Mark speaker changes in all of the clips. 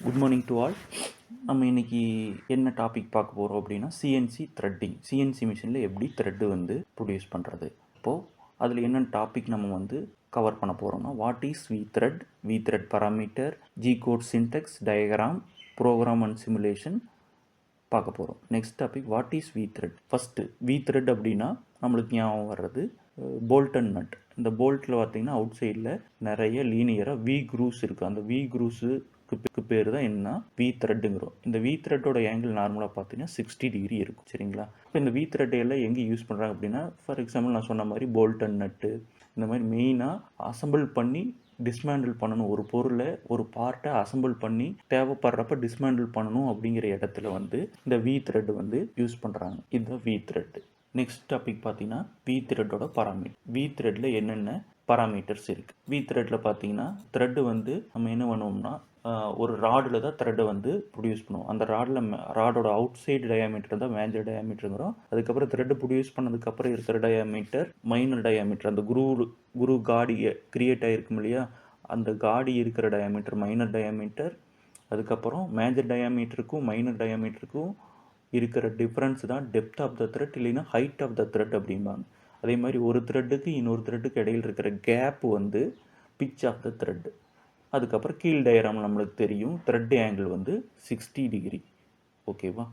Speaker 1: Good morning to all நம்ம இன்னைக்கு என்ன டாபிக் பார்க்க போகிறோம் அப்படின்னா சிஎன்சி த்ரெட்டிங் சிஎன்சி மிஷினில் எப்படி த்ரெட்டு வந்து ப்ரொடியூஸ் பண்ணுறது இப்போது அதில் என்னென்ன டாபிக் நம்ம வந்து கவர் பண்ண போகிறோம்னா what is V thread V thread parameter G code syntax diagram program and simulation பார்க்க போகிறோம் next topic what is V thread first V thread அப்படின்னா நம்மளுக்கு ஞாபகம் வர்றது போல்டன் நட் இந்த போல்ட்டில் பார்த்தீங்கன்னா அவுட் சைடில் நிறைய லீனியராக வி க்ரூஸ் இருக்குது அந்த வி க்ரூஸுக்கு பேர் தான் என்ன? வி த்ரெட்டுங்கிறோம் இந்த வி த்ரெட்டோட ஆங்கிள் நார்மலாக பார்த்தீங்கன்னா சிக்ஸ்டி டிகிரி இருக்கும். சரிங்களா? இப்போ இந்த வி த்ரெட் எல்லாம் எங்கே யூஸ் பண்ணுறாங்க அப்படின்னா ஃபார் எக்ஸாம்பிள் நான் சொன்ன மாதிரி போல்டன் நட்டு இந்த மாதிரி மெயினாக அசம்பிள் பண்ணி டிஸ்மேண்டில் பண்ணணும். ஒரு பொருளை ஒரு பார்ட்டை அசம்பிள் பண்ணி தேவைப்படுறப்ப டிஸ்மேண்டில் பண்ணணும் அப்படிங்கிற இடத்துல வந்து இந்த வி த்ரெட் வந்து யூஸ் பண்ணுறாங்க இதுதான் வி த்ரெட் நெக்ஸ்ட் டாபிக் பார்த்தீங்கன்னா வி த்ரெட்டோட பராமீட்டர் வி த்ரெட்டில் என்னென்ன பராமீட்டர்ஸ் இருக்குது வி த்ரெட்டில் பார்த்தீங்கன்னா த்ரெட்டு வந்து நம்ம என்ன பண்ணுவோம்னா ஒரு ராடில் தான் த்ரெட்டை வந்து ப்ரொடியூஸ் பண்ணுவோம். அந்த ராடில் ராடோட அவுட் சைடு டயாமீட்டர் தான் மேஜர் டயாமீட்டருங்கிறோம் அதுக்கப்புறம் த்ரெட்டு ப்ரொடியூஸ் பண்ணதுக்கப்புறம் இருக்கிற டயாமீட்டர் மைனர் டயாமீட்டர் அந்த குரு குரு காடி கிரியேட் ஆகிருக்கும் இல்லையா? அந்த காடி இருக்கிற டயாமீட்டர் மைனர் டயாமீட்டர் அதுக்கப்புறம் மேஜர் டயாமீட்டருக்கும் மைனர் டயாமீட்டருக்கும் இருக்கிற டிஃப்ரென்ஸ் தான் டெப்த் ஆஃப் த த்ரெட் இல்லைன்னா ஹைட் ஆஃப் த த்ரெட் அப்படிம்பாங்க. அதே மாதிரி ஒரு த்ரெட்டுக்கு இன்னொரு த்ரெட்டுக்கு இடையில் இருக்கிற கேப் வந்து பிச் ஆஃப் த த்ரெட் அதுக்கப்புறம் கீழ் டயராம் நம்மளுக்கு தெரியும். த்ரெட் ஆங்கிள் வந்து சிக்ஸ்டி டிகிரி ஓகேவா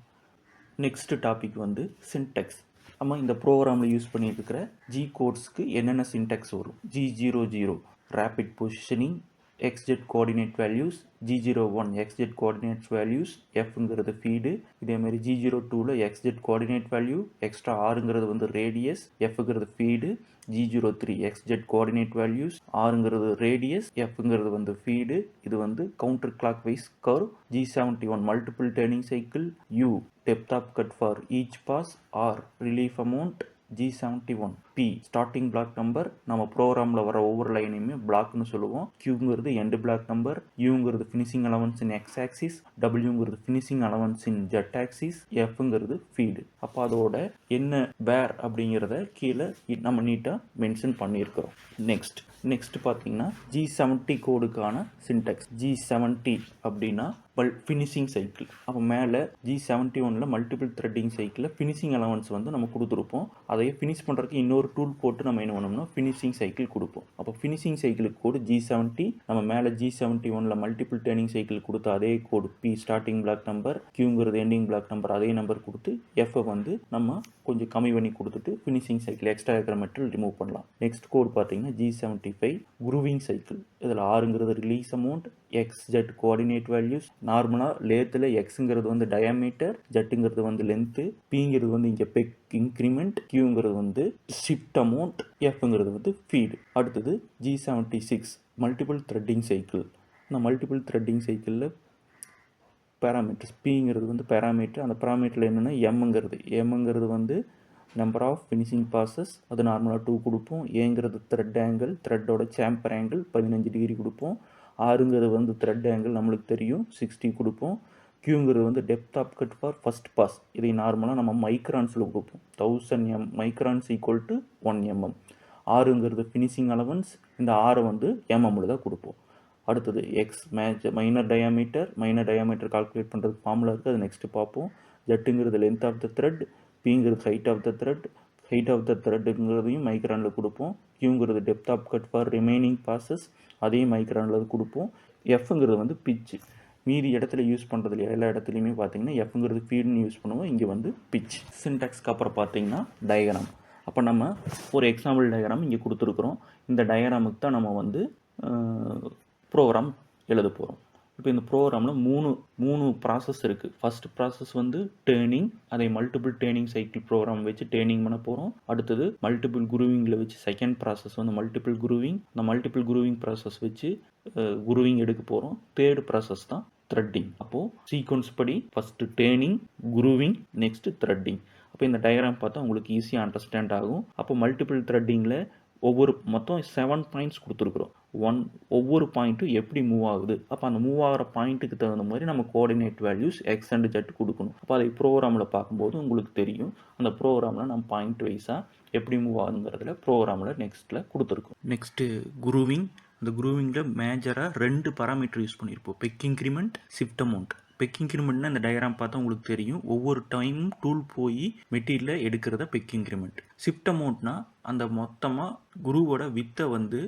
Speaker 1: நெக்ஸ்ட் டாபிக் வந்து சின்டெக்ஸ் நம்ம இந்த ப்ரோக்ராமில் யூஸ் பண்ணிட்டு இருக்கிற ஜி கோட்ஸ்க்கு என்னென்ன சின்டெக்ஸ் வரும்? G zero zero rapid positioning X Z coordinate values G zero one X Z coordinate values எஃப்ங்கிறது feed இதேமாரி ஜி ஜீரோ டூவில் X Z coordinate value extra ஆறுங்கிறது வந்து radius எஃப்ங்கிறது feed G zero three X Z coordinate values ஆறுங்கிறது radius எஃப்ங்கிறது வந்து feed இது வந்து counter clockwise curve G seventy one multiple turning cycle U depth of cut for each pass R relief amount G seventy one P starting block number நம்ம ப்ரோக்ராமில் வர ஒவ்வொரு லைனையுமே பிளாக்னு சொல்லுவோம். கியூங்கிறது end block number யூங்கிறது finishing allowance in X axis டபிள்யூங்கிறது finishing allowance in Z axis எஃப்ங்கிறது feed அப்போ அதோட என்ன வேர் அப்படிங்கிறத கீழே நம்ம நீட்டாக மென்ஷன் பண்ணியிருக்கிறோம். நெக்ஸ்ட் நெக்ஸ்ட் பார்த்தீங்கன்னா ஜி செவன்ட்டி கோடுக்கான சின்டெக்ஸ் ஜி செவன்ட்டி அப்படின்னா பல் ஃபினிஷிங் சைக்கிள் அப்போ மேலே ஜி செவன்ட்டி ஒனில் மல்டிபிள் த்ரெட்டிங் சைக்கிளில் ஃபினிஷிங் அலவன்ஸ் வந்து நம்ம கொடுத்துருப்போம். அதையே ஃபினிஷ் பண்ணுறதுக்கு இன்னொரு டூல் போட்டு நம்ம என்ன பண்ணோம்னா ஃபினிஷிங் சைக்கிள் கொடுப்போம். அப்போ ஃபினிஷிங் சைக்கிளுக்கு கோடு ஜி செவன்ட்டி நம்ம மேலே ஜி செவன்ட்டி ஒனில் மல்டிபிள் டேர்னிங் சைக்கிள் கொடுத்த அதே code P starting block number கியூங்கிறது ending block number அதே நம்பர் கொடுத்து எஃப்ஐ வந்து நம்ம கொஞ்சம் கம்மி பண்ணி கொடுத்துட்டு ஃபினிஷிங் சைக்கிள் எக்ஸ்ட்ரா இருக்கிற மெட்டீரியல் ரிமூவ் பண்ணலாம். நெக்ஸ்ட் கோட் பார்த்தீங்கன்னா G seventy five grooving cycle இதில் ஆறுங்கிறது release amount X Z coordinate values நார்மலாக லேத்தில் எக்ஸுங்கிறது வந்து டயாமீட்டர் ஜெட்டுங்கிறது வந்து லென்த்து பிங்கிறது வந்து இங்கே பெக் இன்க்ரிமெண்ட் கியூங்கிறது வந்து ஷிஃப்ட் அமௌண்ட் எஃப்ங்கிறது வந்து ஃபீடு அடுத்தது G seventy six multiple threading cycle இந்த மல்டிபிள் த்ரெட்டிங் சைக்கிளில் பேராமீட்டர்ஸ் பிங்கிறது வந்து பேராமீட்டர் அந்த பேராமீட்டரில் என்னென்னா எம்ங்கிறது எம்ங்கிறது வந்து நம்பர் ஆஃப் ஃபினிஷிங் பாசஸ் அது நார்மலாக டூ கொடுப்போம். ஏங்கிறது த்ரெட் ஆங்கிள் த்ரெட்டோட சேம்பர் ஆங்கிள் பதினஞ்சு டிகிரி கொடுப்போம். ஆறுங்கிறது வந்து த்ரெட் ஆங்கிள் நம்மளுக்கு தெரியும் சிக்ஸ்டி கொடுப்போம். கியூங்கிறது வந்து depth of cut for first pass இதை நார்மலாக நம்ம மைக்ரான்ஸில் கொடுப்போம். Thousand M microns equal to one mm ஆறுங்கிறது ஃபினிஷிங் அலவன்ஸ் இந்த ஆறை வந்து எம்எம்மில் தான் கொடுப்போம். அடுத்தது X மேஜ் minor diameter minor diameter calculate பண்ணுறதுக்கு ஃபார்முலா இருக்குது அது நெக்ஸ்ட்டு பார்ப்போம். ஜெட்டுங்கிறது லென்த் ஆஃப் த த்ரெட் பிங்கிறது height of the thread height of the த்ரெட்டுங்கிறதையும் மைக்ரானில் கொடுப்போம். கியூங்கிறது depth of cut for remaining passes அதையும் மைக்ரானில் கொடுப்போம். எஃப்ங்கிறது வந்து பிச்சு மீதி இடத்துல யூஸ் பண்ணுறதுல எல்லா இடத்துலையுமே பார்த்தீங்கன்னா எஃப்ங்கிறது ஃபீடுன்னு யூஸ் பண்ணுவோம். இங்கே வந்து பிச் சின்டாக்ஸ்க்கு அப்புறம் பார்த்தீங்கன்னா டயக்ராம் அப்போ நம்ம ஒரு எக்ஸாம்பிள் டயக்ராம் இங்கே கொடுத்துருக்குறோம். இந்த டயக்ராமுக்கு தான் நம்ம வந்து ப்ரோக்ராம் எழுத போகிறோம் இப்போ இந்த ப்ரோக்ராமில் மூணு மூணு ப்ராசஸ் இருக்குது ஃபர்ஸ்ட் ப்ராசஸ் வந்து டேர்னிங் அதை மல்டிபிள் டேர்னிங் சைக்கிள் ப்ரோக்ராம் வச்சு டேர்னிங் பண்ண போகிறோம் அடுத்தது மல்டிபிள் குருவிங்கில் வச்சு செகண்ட் ப்ராசஸ் வந்து மல்டிபிள் குரூவிங் அந்த மல்டிபிள் குரூவிங் ப்ராசஸ் வச்சு குருவிங் எடுக்க போகிறோம் தேர்டு ப்ராசஸ் தான் த்ரெட்டிங் அப்போது சீக்வன்ஸ் படி first turning grooving next threading அப்போ இந்த டயக்ராம் பார்த்தா உங்களுக்கு ஈஸியாக அண்டர்ஸ்டாண்ட் ஆகும். அப்போ மல்டிபிள் த்ரெட்டிங்கில் ஒவ்வொரு மொத்தம் செவன் பாயிண்ட்ஸ் கொடுத்துருக்குறோம். ஒன் ஒவ்வொரு பாயிண்ட்டும் எப்படி மூவ் ஆகுது? அப்போ அந்த மூவ் ஆகிற பாயிண்ட்டுக்கு தகுந்த மாதிரி நம்ம coordinate values X and Z கொடுக்கணும். அப்போ அதை ப்ரோக்ராமில் பார்க்கும்போது உங்களுக்கு தெரியும். அந்த ப்ரோக்ராமில் நம்ம பாயிண்ட் வைஸாக எப்படி மூவ் ஆகுதுங்கிறதுல ப்ரோக்ராமில் நெக்ஸ்ட்டில் கொடுத்துருக்கோம். நெக்ஸ்ட்டு குரூவிங் அந்த குரூவிங்கில் மேஜராக ரெண்டு பராமீட்டர் யூஸ் பண்ணியிருப்போம் peck increment shift amount peck இன்க்ரிமெண்ட்னா இந்த டயராம் பார்த்தா உங்களுக்கு தெரியும். ஒவ்வொரு டைமும் டூல் போய் மெட்டீரியலை எடுக்கிறத பெக் இன்க்ரிமெண்ட் ஷிஃப்ட் அமௌண்ட்னா அந்த மொத்தமாக குரூவோட வித்தை வந்து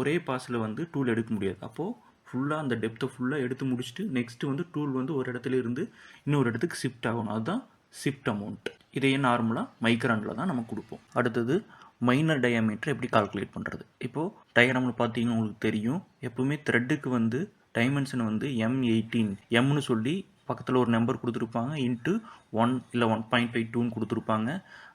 Speaker 1: ஒரே பாஸில் வந்து டூல் எடுக்க முடியாது. அப்போது ஃபுல்லாக அந்த டெப்த்தை ஃபுல்லாக எடுத்து முடிச்சுட்டு நெக்ஸ்ட்டு வந்து டூல் வந்து ஒரு இடத்துல இருந்து இன்னொரு இடத்துக்கு ஷிஃப்ட் ஆகணும். அதுதான் ஷிஃப்ட் அமௌண்ட் இதையே நார்மலாக மைக்ரானில் தான் நம்ம கொடுப்போம். அடுத்தது மைனர் டயாமீட்டர் எப்படி கால்குலேட் பண்ணுறது இப்போது டயக்ராமில் பார்த்தீங்கன்னா உங்களுக்கு தெரியும். எப்போவுமே த்ரெட்டுக்கு வந்து டைமென்ஷன் வந்து எம் எயிட்டீன் எம்னு சொல்லி பக்கத்தில் ஒரு நம்பர் கொடுத்துருப்பாங்க. இன்ட்டு ஒன் இல்லை ஒன் பாயிண்ட் ஃபைவ் டூன்னு கொடுத்துருப்பாங்க.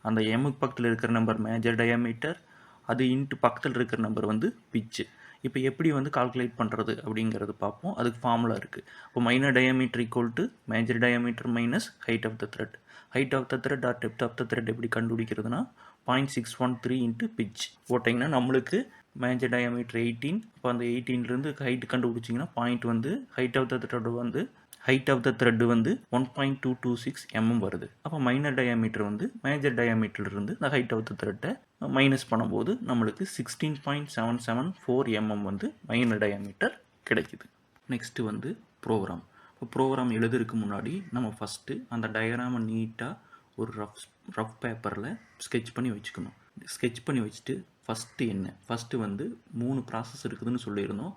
Speaker 1: அந்த எம்முக்கு பக்கத்தில் இருக்கிற நம்பர் மேஜர் டயாமீட்டர் அது இன்ட்டு பக்கத்தில் இருக்கிற நம்பர் வந்து பிச்சு இப்போ எப்படி வந்து கால்குலேட் பண்ணுறது அப்படிங்கிறது பார்ப்போம். அதுக்கு ஃபார்முலா இருக்குது இப்போ minor diameter equal to major diameter minus height of the thread height of the thread or depth of the thread எப்படி கண்டுபிடிக்கிறதுனா point six one three into pitch போட்டிங்கன்னா நம்மளுக்கு மேஜர் டயாமீட்டர் எயிட்டீன் இப்போ அந்த எயிட்டீன்லேருந்து ஹைட் கண்டுபிடிச்சிங்கன்னா point வந்து height of the thread வந்து height of the thread வந்து one point two two six mm வருது. அப்போ மைனர் டயாமீட்டர் வந்து மேஜர் டயாமீட்டர்லேருந்து இந்த ஹைட் ஆஃப் த த்ரெட்டை மைனஸ் பண்ணும்போது நம்மளுக்கு sixteen point seven seven four mm வந்து மைனர் டயாமீட்டர் கிடைக்குது. நெக்ஸ்ட்டு வந்து ப்ரோக்ராம் இப்போ ப்ரோக்ராம் எழுதுறதுக்கு முன்னாடி நம்ம ஃபஸ்ட்டு அந்த டயக்ராமை நீட்டாக ஒரு ரஃப் ரஃப் பேப்பரில் ஸ்கெட்ச் பண்ணி வச்சுக்கணும். ஸ்கெட்ச் பண்ணி வச்சுட்டு ஃபஸ்ட்டு என்ன? ஃபஸ்ட்டு வந்து மூணு ப்ராசஸ் இருக்குதுன்னு சொல்லியிருந்தோம்.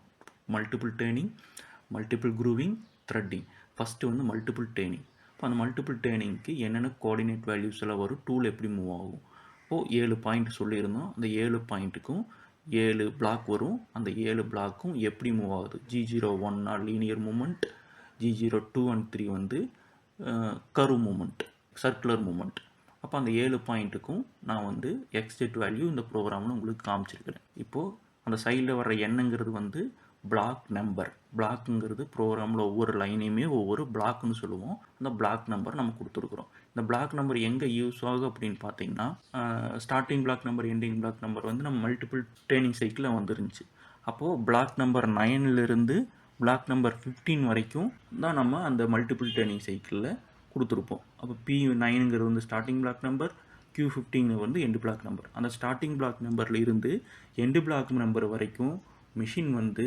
Speaker 1: Multiple turning multiple grooving threading first வந்து மல்டிபிள் டேர்னிங் இப்போ அந்த மல்டிபிள் டேர்னிங்க்கு என்னென்ன கோஆர்டினேட் வேல்யூஸ் எல்லாம் வரும்? டூல் எப்படி மூவ் ஆகும்? ஓ ஏழு பாயிண்ட் சொல்லியிருந்தோம். அந்த ஏழு பாயிண்ட்டுக்கும் ஏழு பிளாக் வரும். அந்த ஏழு பிளாக்கும் எப்படி மூவ் ஆகுது? ஜி ஜீரோ ஒன்னா linear movement G zero two and three வந்து கரு மூமெண்ட் சர்க்குலர் மூமெண்ட் அப்போ அந்த ஏழு பாயிண்ட்டுக்கும் நான் வந்து எக்ஸ்டெட் வேல்யூ இந்த ப்ரோக்ராமில் உங்களுக்கு காமிச்சிருக்கிறேன். இப்போது அந்த சைடில் வர்ற எண்ணுங்கிறது வந்து பிளாக் நம்பர் பிளாக்குங்கிறது ப்ரோக்ராமில் ஒவ்வொரு லைனையுமே ஒவ்வொரு பிளாக்னு சொல்லுவோம். அந்த பிளாக் நம்பர் நம்ம கொடுத்துருக்குறோம். இந்த பிளாக் நம்பர் எங்கே யூஸ் ஆகும் அப்படின்னு பார்த்தீங்கன்னா starting block number ending block number வந்து நம்ம மல்டிபிள் ட்ரைனிங் சைக்கிளில் வந்துருந்துச்சு. அப்போது பிளாக் நம்பர் நைன்லேருந்து பிளாக் நம்பர் ஃபிஃப்டீன் வரைக்கும் தான் நம்ம அந்த மல்டிபிள் ட்ரைனிங் சைக்கிளில் கொடுத்துருப்போம். அப்போ பி நைனுங்கிறது வந்து starting block number Q fifteen வந்து எண்டு பிளாக் நம்பர் அந்த ஸ்டார்டிங் பிளாக் நம்பரில் இருந்து எண்டு பிளாக் நம்பர் வரைக்கும் மிஷின் வந்து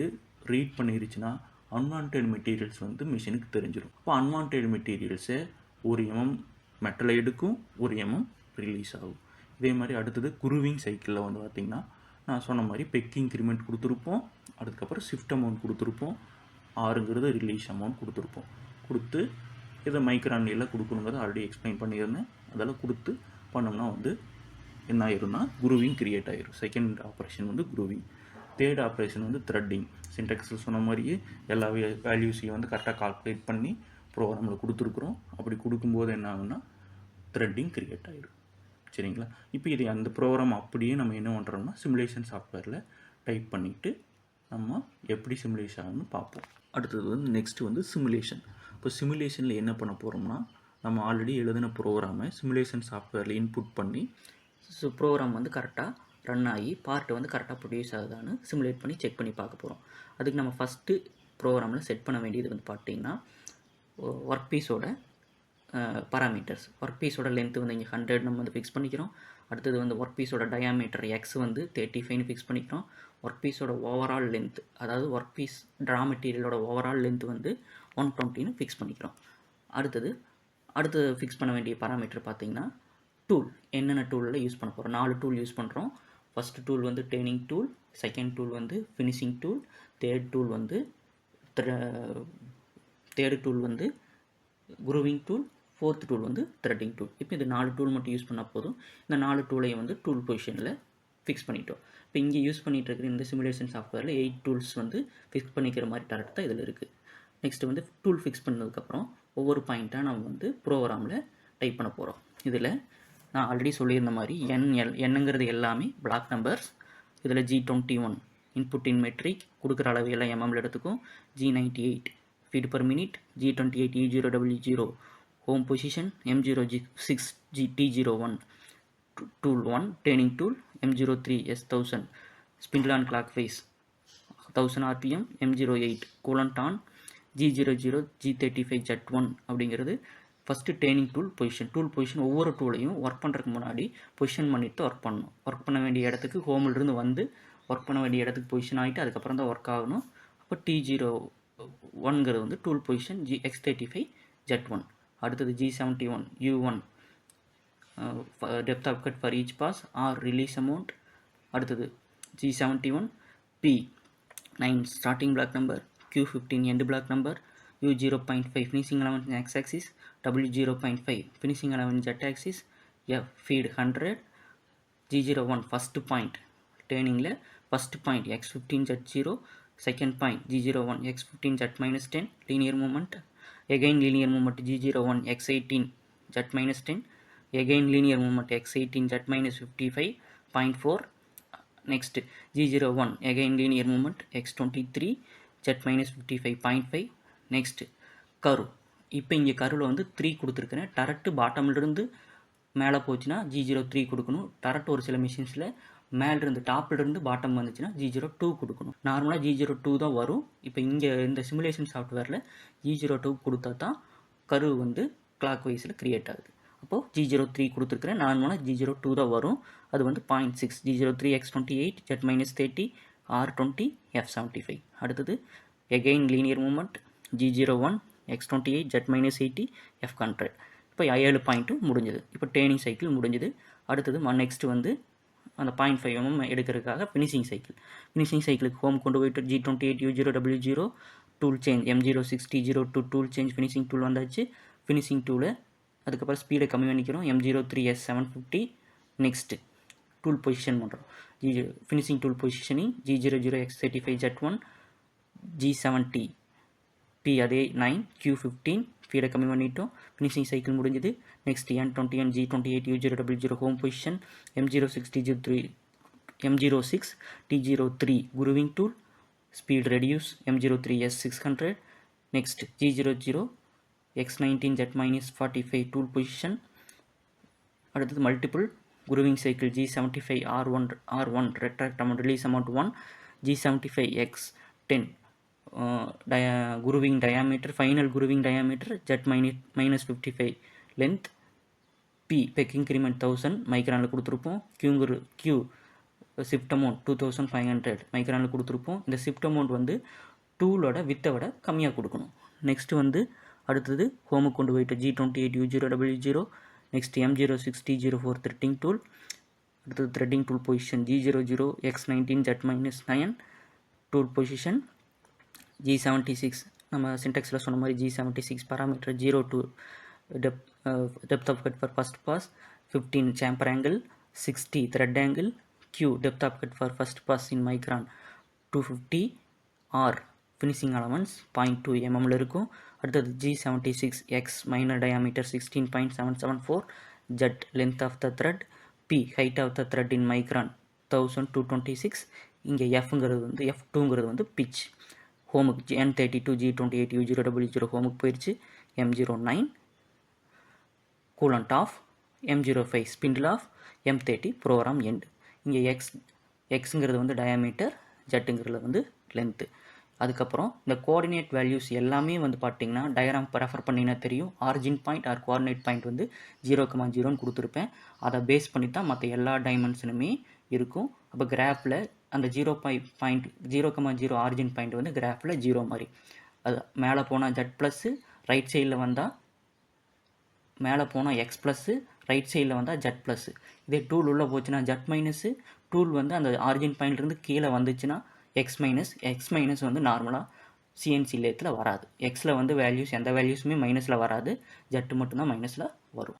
Speaker 1: ரீட் பண்ணிருச்சுன்னா அன்வான்ட் மெட்டீரியல்ஸ் வந்து மிஷினுக்கு தெரிஞ்சிடும் அப்போ அன்வான்ட் மெட்டீரியல்ஸை ஒரு எம்எம் மெட்டலை எடுக்கும் ஒரு எம்எம் ரிலீஸ் ஆகும். இதே மாதிரி அடுத்தது குருவிங் சைக்கிளில் வந்து பார்த்திங்கன்னா நான் சொன்ன மாதிரி பெக்கிங் இன்க்ரிமெண்ட் கொடுத்துருப்போம். அதுக்கப்புறம் ஷிஃப்ட் அமௌண்ட் கொடுத்துருப்போம். ஆறுங்கிறது ரிலீஸ் அமௌண்ட் கொடுத்துருப்போம். கொடுத்து இதை மைக்ரான்லியில் கொடுக்கணுங்கிறத ஆல்ரெடி எக்ஸ்பிளைன் பண்ணியிருந்தேன். அதெல்லாம் கொடுத்து பண்ணோம்னா வந்து என்ன ஆயிரும்னா குருவிங் கிரியேட் ஆயிரும். செகண்ட் ஆப்ரேஷன் வந்து குருவிங் தேர்ட் ஆப்ரேஷன் வந்து த்ரெட்டிங் சின்டெக்ஸில் சொன்ன மாதிரியே எல்லா வேல்யூஸையும் வந்து கரெக்டாக கால்குலேட் பண்ணி ப்ரோக்ராமில் கொடுத்துருக்குறோம். அப்படி கொடுக்கும்போது என்ன ஆகும்னா த்ரெட்டிங் கிரியேட் ஆயிடும் சரிங்களா? இப்போ இது அந்த ப்ரோக்ராம் அப்படியே நம்ம என்ன பண்ணுறோம்னா சிமுலேஷன் சாஃப்ட்வேரில் டைப் பண்ணிவிட்டு நம்ம எப்படி சிமுலேஷன் ஆகும்னு பார்ப்போம். அடுத்தது வந்து நெக்ஸ்ட்டு வந்து சிமுலேஷன் இப்போ சிமுலேஷனில் என்ன பண்ண போகிறோம்னா நம்ம ஆல்ரெடி எழுதின ப்ரோக்ராமை சிமுலேஷன் சாஃப்ட்வேரில் இன்புட் பண்ணி
Speaker 2: ஸோ ப்ரோக்ராம் வந்து கரெக்டாக ரன் ஆகி பார்ட் வந்து கரெக்டாக ப்ரொடியூஸ் ஆகுதான்னு சிமுலேட் பண்ணி செக் பண்ணி பார்க்க போகிறோம் அதுக்கு நம்ம ஃபஸ்ட்டு ப்ரோக்ராமில் செட் பண்ண வேண்டியது வந்து பார்த்தீங்கன்னா ஒர்க் பீஸோட பராமீட்டர்ஸ் ஒர்க் பீஸோட லென்த்து வந்து இங்கே ஹண்ட்ரட் நம்ம வந்து ஃபிக்ஸ் பண்ணிக்கிறோம். அடுத்தது வந்து ஒர்க் பீஸோட டயாமீட்டர் எக்ஸ் வந்து தேர்ட்டி ஃபைவ்னு ஃபிக்ஸ் பண்ணிக்கிறோம். ஒர்க் பீஸோட ஓவரால் லென்த் அதாவது ஒர்க் பீஸ் ட்ரா மெட்டீரியலோட ஓவரால் லென்த் வந்து ஒன் டுவெண்ட்டின்னு ஃபிக்ஸ் பண்ணிக்கிறோம். அடுத்தது அடுத்து ஃபிக்ஸ் பண்ண வேண்டிய பராமீட்டர் பார்த்தீங்கன்னா டூல் என்னென்ன டூலில் யூஸ் பண்ண போகிறோம் நாலு டூல் யூஸ் பண்ணுறோம் ஃபஸ்ட்டு டூல் வந்து டேனிங் டூல் செகண்ட் டூல் வந்து ஃபினிஷிங் டூல் தேர்ட் டூல் வந்து தேர்டு டூல் வந்து குரூவிங் டூல் ஃபோர்த் டூல் வந்து த்ரெட்டிங் டூல் இப்போ இந்த நாலு டூல் மட்டும் யூஸ் பண்ணால் போதும். இந்த நாலு டூலையும் வந்து டூல் பொசிஷனில் ஃபிக்ஸ் பண்ணிட்டோம். இப்போ இங்கே யூஸ் பண்ணிகிட்டு இருக்கிற இந்த சிமுலேஷன் சாஃப்ட்வேரில் எயிட் டூல்ஸ் வந்து ஃபிக்ஸ் பண்ணிக்கிற மாதிரி டேரக்ட் தான் இதில் இருக்குது நெக்ஸ்ட் வந்து டூல் ஃபிக்ஸ் பண்ணதுக்கப்புறம் ஒவ்வொரு பாயிண்ட்டாக நம்ம வந்து ப்ரோக்ராமில் டைப் பண்ண போகிறோம் இதில் நான் ஆல்ரெடி சொல்லியிருந்த மாதிரி என் எல் என்னங்கிறது எல்லாமே பிளாக் நம்பர்ஸ் இதில் G twenty one input in metric கொடுக்குற அளவு எல்லாம் எம்எம்ல எடுத்துக்கும் G ninety eight feed per minute G twenty eight E zero W zero home position M zero G six G T zero one tool one turning tool M zero three S thousand spindle anticlockwise thousand RPM M zero eight coolant on G zero zero G thirty five Z one அப்படிங்கிறது first turning tool position tool position ஒவ்வொரு டூலையும் work பண்ணுறதுக்கு முன்னாடி position பண்ணிவிட்டு work பண்ணணும். Work பண்ண வேண்டிய இடத்துக்கு ஹோமிலிருந்து வந்து ஒர்க் பண்ண வேண்டிய இடத்துக்கு பொசிஷன் ஆகிட்டு அதுக்கப்புறம் தான் ஒர்க் ஆகணும். அப்போ டி ஜீரோ ஒன்ங்கிறது வந்து tool position G X thirty five Z one அடுத்தது G seventy one U one depth of cut for each pass R release amount அடுத்தது G seventy one P nine starting block number Q15 end block number, U0.5 finishing allowance in x axis, W0.5 finishing allowance in z axis, F feed 100, G01 first point turning le, first point x15 z0, second point G01 x15 z minus 10 linear moment, again linear moment G01 x18 z minus 10, again linear moment x18 z minus 55.4 next g01 again linear movement x23 Z minus fifty five point five next கரு. இப்போ இங்கே கருவில் வந்து three கொடுத்துருக்கிறேன். டரட்டு பாட்டம்லேருந்து மேலே போச்சுன்னா G zero three கொடுக்கணும். டரட் ஒரு சில மிஷின்ஸில் மேலேருந்து டாப்லேருந்து பாட்டம் வந்துச்சுன்னா ஜி ஜீரோ டூ கொடுக்கணும். நார்மலாக ஜி ஜீரோ டூ தான் வரும். இப்போ இங்கே இந்த சிமுலேஷன் சாஃப்ட்வேரில் ஜி ஜீரோ டூ கொடுத்தா தான் கரு வந்து கிளாக் வைஸில் க்ரியேட் ஆகுது. அப்போது ஜி ஜீரோ த்ரீ கொடுத்துருக்குறேன். நார்மலாக ஜி ஜீரோ டூ தான் வரும். அது வந்து point six G zero three X twenty eight Z minus thirty R twenty F seventy five அடுத்தது again linear movement G zero one X twenty eight Z minus eighty F hundred இப்போ ஏழு பாயிண்ட்டும் முடிஞ்சது. இப்போ டேர்னிங் சைக்கிள் முடிஞ்சது. அடுத்தது next வந்து அந்த பாயிண்ட் ஃபைவ் எம்எம் எடுக்கிறதுக்காக ஃபினிஷிங் சைக்கிள் ஃபினிஷிங் சைக்கிளுக்கு ஹோம் கொண்டு போயிட்டு G twenty eight U zero W zero tool change M zero sixty zero two tool change finishing tool வந்தாச்சு. ஃபினிஷிங் டூவில் அதுக்கப்புறம் ஸ்பீடை கம்மி பண்ணிக்கிறோம். M zero three S seven fifty next tool position பண்ணுறோம் G finishing tool positioning G zero zero X thirty five Z one G seventy P அதே nine Q fifteen ஃபீடை கம்மி பண்ணிட்டோம். ஃபினிஷிங் சைக்கிள் முடிஞ்சது. Next N twenty one G twenty eight U zero double zero home position M zero six T zero three M zero six T zero three grooving tool speed reduce M zero three S six hundred next G zero zero X nineteen Z minus forty five tool position அடுத்தது multiple grooving cycle G seventy five R one R one retract amount release amount one G seventy five X ten dia grooving diameter final grooving diameter Z மைனி minus fifty five length P peck increment thousand மைக்ரானில் கொடுத்துருப்போம் கியூங்குரு Q shift amount two thousand five hundred மைக்ரானில் கொடுத்துருப்போம். இந்த shift amount வந்து டூலோட வித்தை விட கம்மியாக கொடுக்கணும். Next வந்து அடுத்தது ஹோமுக்கு கொண்டு போயிட்டு G twenty eight U zero W zero next M zero six T zero four threading tool அடுத்தது threading tool position G zero zero X nineteen Z minus nine tool position G seventy six நம்ம சின்டெக்ஸில் சொன்ன மாதிரி G seventy six parameter zero two Depp depth of cut for first pass fifteen chamfer angle sixty thread angle Q depth of cut for first pass in micron two fifty R finishing allowance point two எம்எம்ல இருக்கும். அடுத்தது G seventy six X minor diameter sixteen point seven seven four Z length of the thread P height of the thread in micron thousand two twenty six இங்கே எஃப்ங்கிறது வந்து F டூங்கிறது வந்து pitch ஹோமுக்கு G N thirty two G twenty eight U zero double zero ஹோமுக்கு போயிடுச்சு M zero nine coolant off M zero five spindle off M thirty program end இங்கே X எக்ஸுங்கிறது வந்து diameter ஜெட்டுங்கிறது வந்து லென்த்து அதுக்கப்புறம் இந்த கோஆர்டினேட் வேல்யூஸ் எல்லாமே வந்து பார்த்தீங்கன்னா டயராம் ரெஃபர் பண்ணிங்கன்னா தெரியும். Origin point or coordinate point வந்து ஜீரோ கமா ஜீரோன்னு கொடுத்துருப்பேன். அதை பேஸ் பண்ணி தான் மற்ற எல்லா டைமென்ஷனுமே இருக்கும். அப்போ கிராஃபில் அந்த zero point point zero comma zero origin point வந்து கிராஃபில் ஜீரோ மாதிரி. அது மேலே போனால் ஜெட் ப்ளஸ்ஸு ரைட் சைடில் வந்தால் மேலே போனால் எக்ஸ் ப்ளஸ்ஸு ரைட் சைடில் வந்தால் ஜெட் ப்ளஸ்ஸு இதே டூல் உள்ளே போச்சுன்னா ஜெட் மைனஸு டூல் வந்து அந்த ஆரிஜின் பாயிண்ட்லேருந்து கீழே வந்துச்சுன்னா எக்ஸ் மைனஸ் எக்ஸ் மைனஸ் வந்து நார்மலாக சிஎன்சி லேத்தில் வராது. எக்ஸில் வந்து வேல்யூஸ் எந்த வேல்யூஸுமே மைனஸில் வராது. ஜெட்டு மட்டும்தான் மைனஸில் வரும்.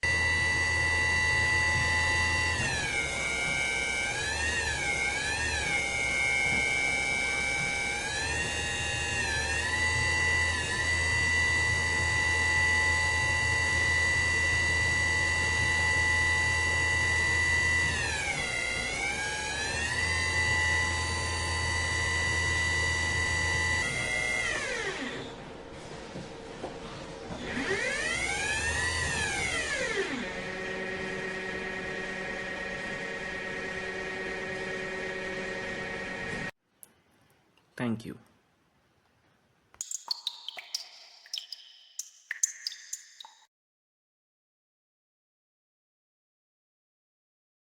Speaker 1: Thank you.